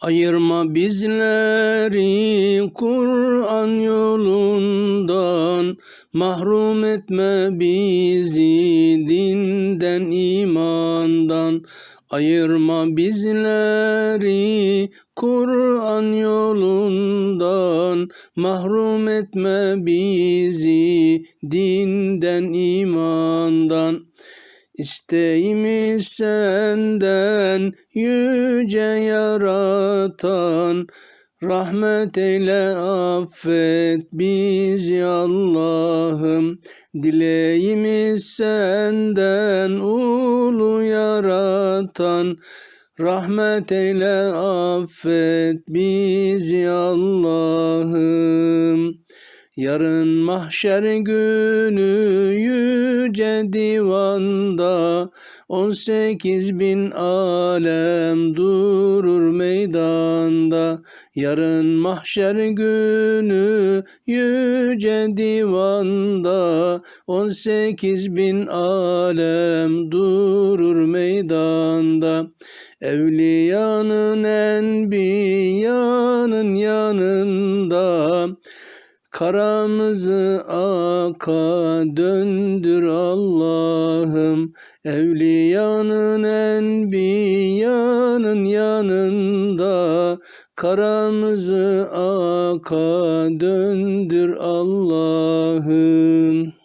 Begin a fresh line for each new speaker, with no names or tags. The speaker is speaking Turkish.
Ayırma bizleri Kur'an yolundan, mahrum etme bizi dinden imandan. Ayırma bizleri Kur'an yolundan, mahrum etme bizi dinden imandan. İsteğimiz senden yüce yaratan. Rahmet eyle affet bizi Allah'ım. Dileğimiz senden ulu yaratan. Rahmet eyle affet bizi Allah'ım Yarın mahşer günü yüce divanda On sekiz bin alem durur meydanda. Yarın mahşer günü yüce divanda On sekiz bin alem durur meydanda. Evliyanın enbiyanın yanında Karamızı aka döndür Allah'ım. Evliyanın enbiyanın yanında Karamızı aka döndür Allah'ım